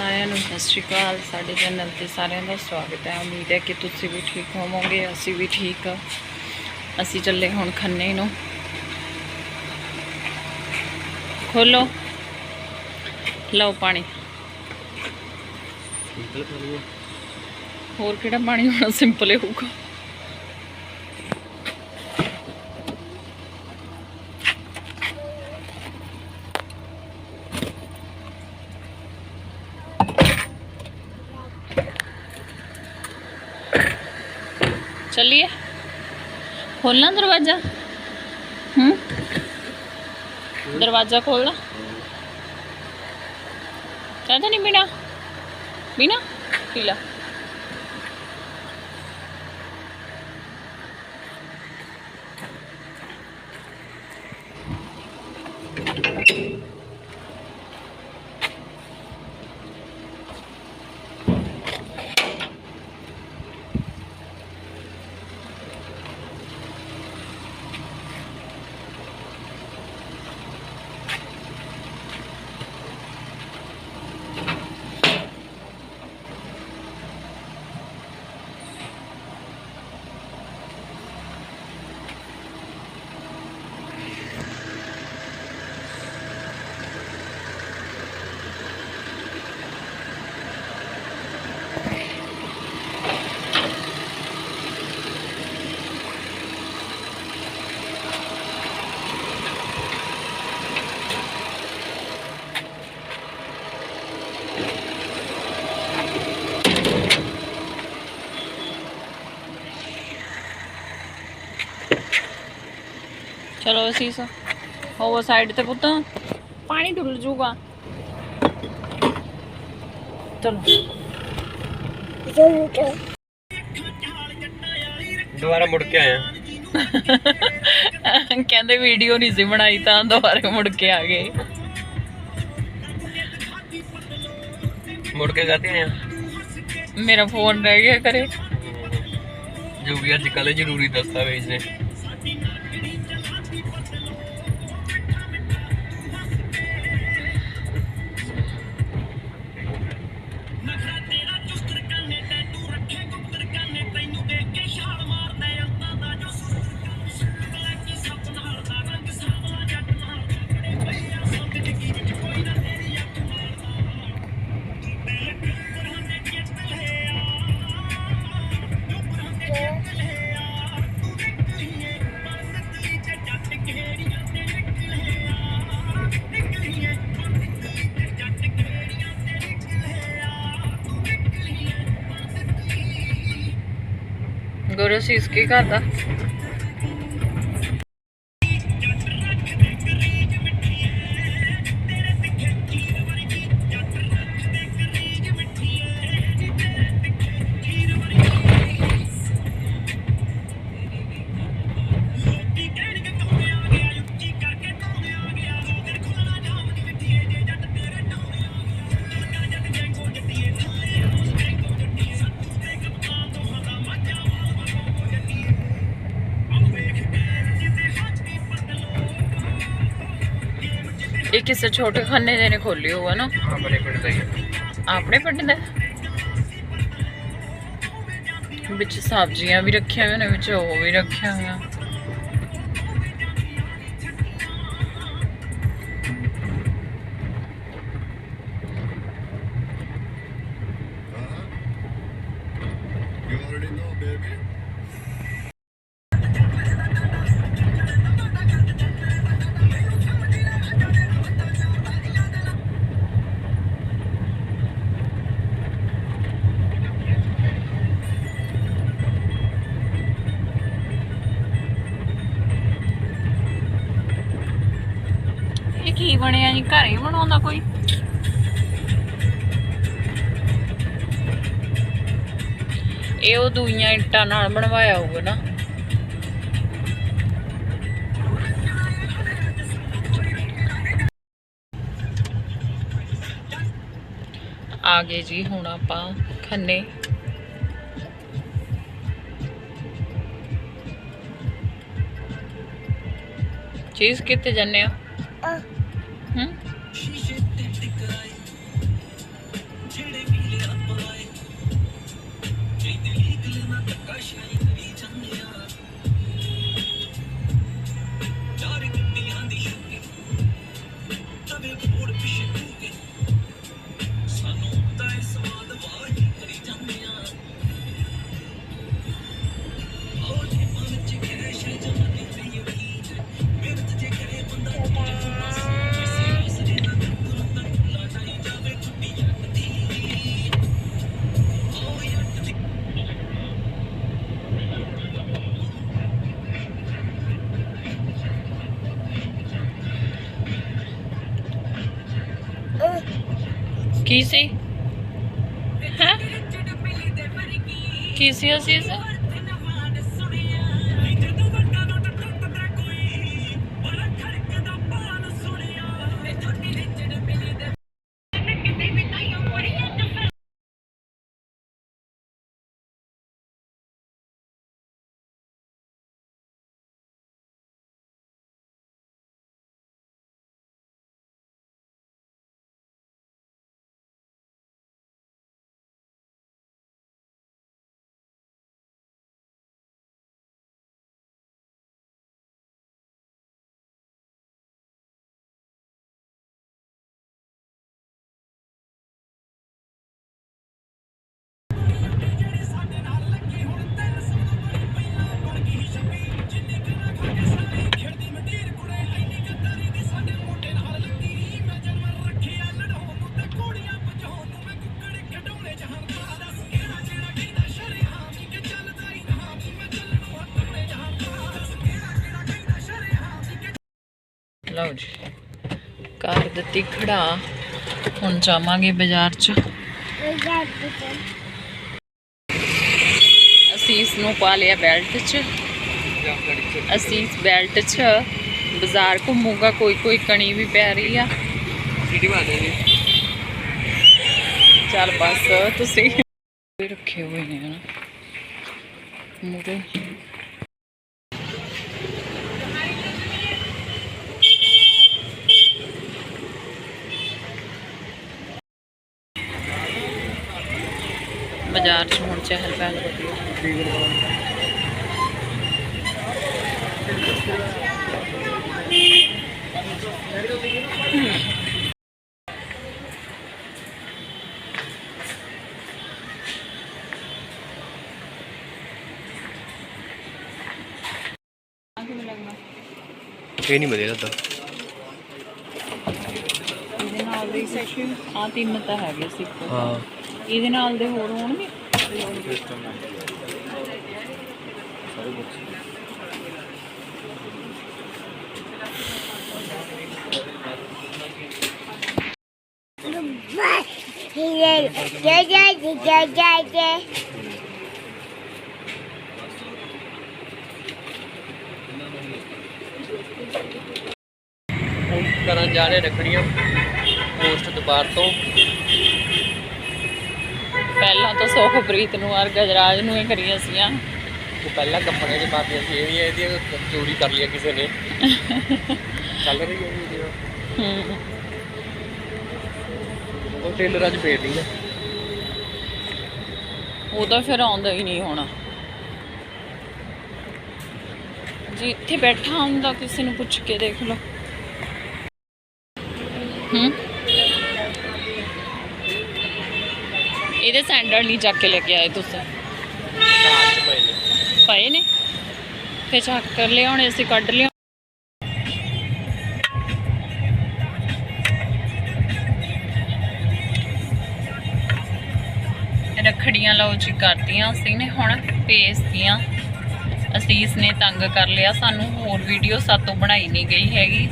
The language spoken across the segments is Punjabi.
ਸਾਰਿਆਂ ਨੂੰ ਸਤਿ ਸ਼੍ਰੀ ਅਕਾਲ। ਸਾਡੇ ਚੈਨਲ ਤੇ ਸਾਰਿਆਂ ਦਾ ਸਵਾਗਤ ਹੈ। ਉਮੀਦ ਹੈ ਕਿ ਤੁਸੀਂ ਵੀ ਠੀਕ ਹੋਵੋਗੇ ਅਸੀਂ ਵੀ ਠੀਕ ਆ ਅਸੀਂ ਚੱਲੇ ਹੁਣ ਖੰਨੇ ਨੂੰ। ਖੋਲੋ। ਲਓ ਪਾਣੀ। ਹੋਰ ਕਿਹੜਾ ਪਾਣੀ ਹੋਣਾ ਸਿੰਪਲ ਹੋਊਗਾ। चलिए खोलना दरवाजा हम्म दरवाजा खोलना कहता नहीं बिना बिना पीला ਚਲੋ ਅਸੀਂ ਹੋਵੋ ਸਾਈਡ ਤੇ ਪੁੱਤ ਪਾਣੀ ਡੁੱਲ ਜੂਗਾ। ਚਲੋ। ਦੁਬਾਰਾ ਮੁੜ ਕੇ ਆਇਆ। ਕਹਿੰਦੇ ਵੀਡੀਓ ਨਹੀਂ ਸੀ ਬਣਾਈ ਤਾਂ ਦੁਬਾਰੇ ਮੁੜ ਕੇ ਆ ਗਏ। ਮੁੜ ਕੇ ਗਾਤੇ ਆਇਆ। ਮੇਰਾ ਫੋਨ ਰਹਿ ਗਿਆ ਕਰੇ ਜੋ ਵੀ ਅੱਜ ਕੱਲ੍ਹ ਜ਼ਰੂਰੀ ਦਸਤਾਵੇਜ਼ ਨੇ ਗੁਰੂ ਸੀਸ ਕੀ ਕਰਦਾ? ਇਹ ਕਿਸੇ ਛੋਟੇ ਖਾਨੇ ਦੇ ਨੇ ਖੋਲੀ ਹੋਗਾ ਨਾ ਆਪਣੇ ਪਿੰਡ ਦਾ ਹੀ ਹੈ। ਆਪਣੇ ਪਿੰਡ ਦਾ ਵਿੱਚ ਸਬਜ਼ੀਆਂ ਵੀ ਰੱਖੀਆਂ ਹੋਈਆਂ ਨੇ ਵਿੱਚ ਉਹ ਵੀ ਰੱਖਿਆ ਹੋਇਆ You already know, baby. ਕੀ ਬਣਿਆ ਜੀ? ਘਰੇ ਬਣਾਉਂਦਾ ਕੋਈ? ਇਹ ਉਹ ਦੂਈਆਂ ਇੱਟਾਂ ਨਾਲ ਬਣਵਾਇਆ ਹੋਊਗਾ ਨਾ। ਆ ਗਏ ਜੀ ਹੁਣ ਆਪਾਂ ਖੰਨੇ। ਚੀਜ਼ ਕਿੱਥੇ ਜੰਨੇ ਆ? ਕੀ ਸੀ? ਹੈ? ਕੀ ਸੀ ਅਸੀਸ ਲਓ ਜੀ। ਕਰ ਦਿੱਤੀ ਖੜਾ। ਹੁਣ ਜਾਵਾਂਗੇ ਬਾਜ਼ਾਰ 'ਚ। ਅਸੀਂ ਇਸ ਨੂੰ ਪਾ ਲਿਆ ਬੈਲਟ 'ਚ। ਅਸੀਂ ਇਸ ਬੈਲਟ 'ਚ ਬਾਜ਼ਾਰ ਘੁੰਮੂਗਾ ਕੋਈ ਕੋਈ ਕਣੀ ਵੀ ਪੈ ਰਹੀ ਆ। ਚੱਲ ਬਸ ਤੁਸੀਂ ਰੱਖੇ ਹੋਏ ਨੇ ਮੂਰੇ ਬਾਜ਼ਾਰ 'ਚ ਹੁਣ ਚਹਿਲ ਪਹਿਲ ਇਹ ਨਹੀਂ ਵਧੀਆ ਲੱਗਦਾ ਇਹਦੇ ਨਾਲ ਦੇ ਸੈਸ਼ਨ ਆ ਤਿੰਨ ਤਾਂ ਹੈਗੇ ਸੀ। ਹਾਂ। ਇਹਦੇ ਨਾਲ ਦੇ ਹੋਰ ਹੋਣਗੇ? ਜੈ ਕਰਨ ਜਾ ਰਹੇ ਰੱਖੜੀਆਂ ਪੋਸਟ ਦੁਬਾਰ ਤੋਂ। ਪਹਿਲਾਂ ਤਾਂ ਸੁਖਪ੍ਰੀਤ ਨੂੰ ਔਰ ਗਜਰਾਜ ਨੂੰ ਹੀ ਕਰੀਆਂ ਸੀਆਂ। ਉਹ ਪਹਿਲਾਂ ਕੱਪੜੇ ਦੇ ਸੀ ਇਹ ਵੀ ਇਹਦੀ ਚੋਰੀ ਕਰ ਲਿਆ ਕਿਸੇ ਨੇ। ਚੱਲ ਰਹੀ ਹੈ ਵੀਡੀਓ ਹੂੰ। ਉਹ ਟੇਲਰ ਅੱਜ ਫੇਰ ਨਹੀਂ ਹੈ ਉਹ ਤਾਂ ਫਿਰ ਆਉਂਦਾ ਹੀ ਨਹੀਂ ਹੋਣਾ। ਜੀ ਇੱਥੇ ਬੈਠਾ ਹੁੰਦਾ ਕਿਸੇ ਨੂੰ ਪੁੱਛ ਕੇ ਦੇਖ ਲਓ। ਹੂੰ? ਇਹਦੇ ਸੈਂਡਲ ਨਹੀਂ ਚੱਕ ਕੇ ਲੈ ਕੇ ਆਏ ਤੁਸੀਂ। ਪਏ ਨੇ। ਫੇ ਚੱਕ ਕਰ ਲਿਆਉਣੇ, ਅਸੀਂ ਕੱਢ ਲਿਆ ਰੱਖੜੀਆਂ ਲਓ ਜੀ ਕਰਦੀਆਂ ਅਸੀਂ ਨੇ ਹੁਣ ਭੇਜਤੀਆਂ ਅਸੀਸ ਨੇ ਤੰਗ ਕਰ ਲਿਆ, ਸਾਨੂੰ ਹੋਰ ਵੀਡੀਓ ਸਾਤੋਂ ਬਣਾਈ ਨਹੀਂ ਗਈ ਹੈਗੀ।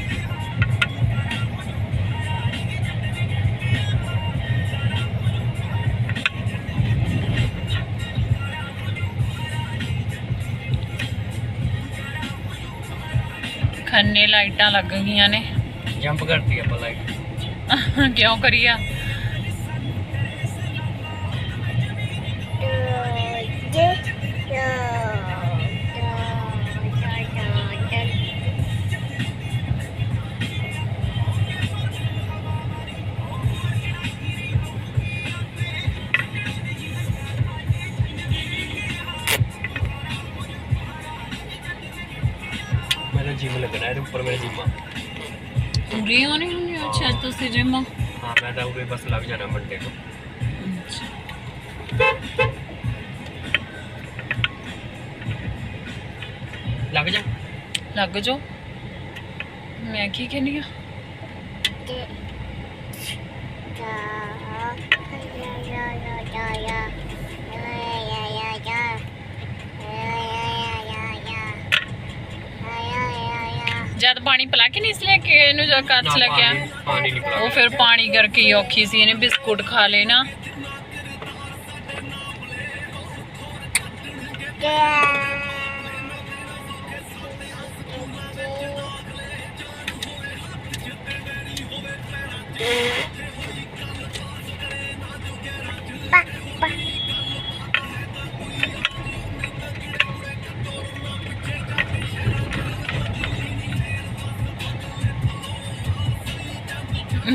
ਖੰਨੇ ਲਾਈਟਾਂ ਲੱਗ ਗਈਆਂ ਨੇ। ਜੰਪ ਕਰਤੀ ਆਪਾਂ ਲਾਈਕ ਕਿਉਂ ਕਰੀਆ ਜਿਮ ਲੱਗਣਾ ਹੈ ਉੱਪਰ ਮੇਰੇ ਜਿਮ ਆ ਪੂਰੀ ਹੋਣੀ ਹੁੰਦੀ ਹੈ ਅੱਛਾ ਤੁਸੀਂ ਜਿਮ ਹਾਂ ਮੈਂ ਤਾਂ ਉਰੇ ਬਸ ਲੱਗ ਜਾਣਾ ਮੰਡੇ ਨੂੰ ਲੱਗ ਜਾ ਲੱਗ ਜੋ ਮੈਂ ਕੀ ਕਹਿੰਦੀ ਆ ਜਦ ਪਾਣੀ ਪਿਲਾ ਕੇ ਨਹੀਂ ਇਸ ਲਿਆ ਕਿ ਇਹਨੂੰ ਜਦ ਕੱਚ ਨਾ, ਲੈ ਕੇ ਆ। ਪਾਣੀ- ਨਹੀਂ ਪਿਲਾ ਉਹ ਫਿਰ ਪਾਣੀ ਕਰਕੇ ਹੀ ਔਖੀ ਸੀ ਇਹਨੇ ਬਿਸਕੁਟ ਖਾ ਲਏ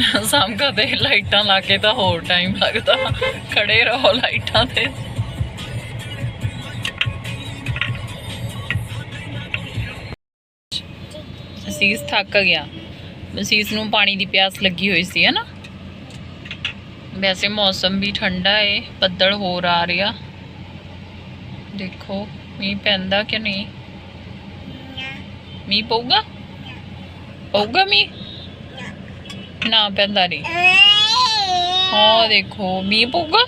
ਸਾਮਕਾ ਤੇ ਲਾਈਟਾਂ ਲਾ ਕੇ ਤਾਂ ਹੋਰ ਟਾਈਮ ਲੱਗਦਾ। ਖੜੇ ਰਹੋ ਲਾਈਟਾਂ ਤੇ। ਅਸੀਸ ਥੱਕ ਗਿਆ। ਅਸੀਸ ਨੂੰ ਪਾਣੀ ਦੀ ਪਿਆਸ ਲੱਗੀ ਹੋਈ ਸੀ ਹੈ ਨਾ ਵੈਸੇ ਮੌਸਮ ਵੀ ਠੰਡਾ ਏ, ਬੱਦਲ ਹੋਰ ਆ ਰਿਹਾ। ਦੇਖੋ, ਮੀਂਹ ਪੈਂਦਾ ਕਿ ਨਹੀਂ? ਮੀਂਹ ਪਊਗਾ? ਪਊਗਾ ਮੀਂਹ? ਨਾ ਪੈਂਦਾ ਨਹੀਂ ਹਾਂ ਦੇਖੋ ਮੀਂਹ ਪਊਗਾ?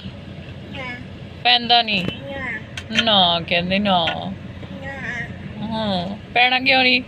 ਪੈਂਦਾ ਨਹੀਂ ਨਾ ਕਹਿੰਦੇ ਨਾ। ਹਾਂ ਪੈਣਾ ਕਿਉਂ ਨਹੀਂ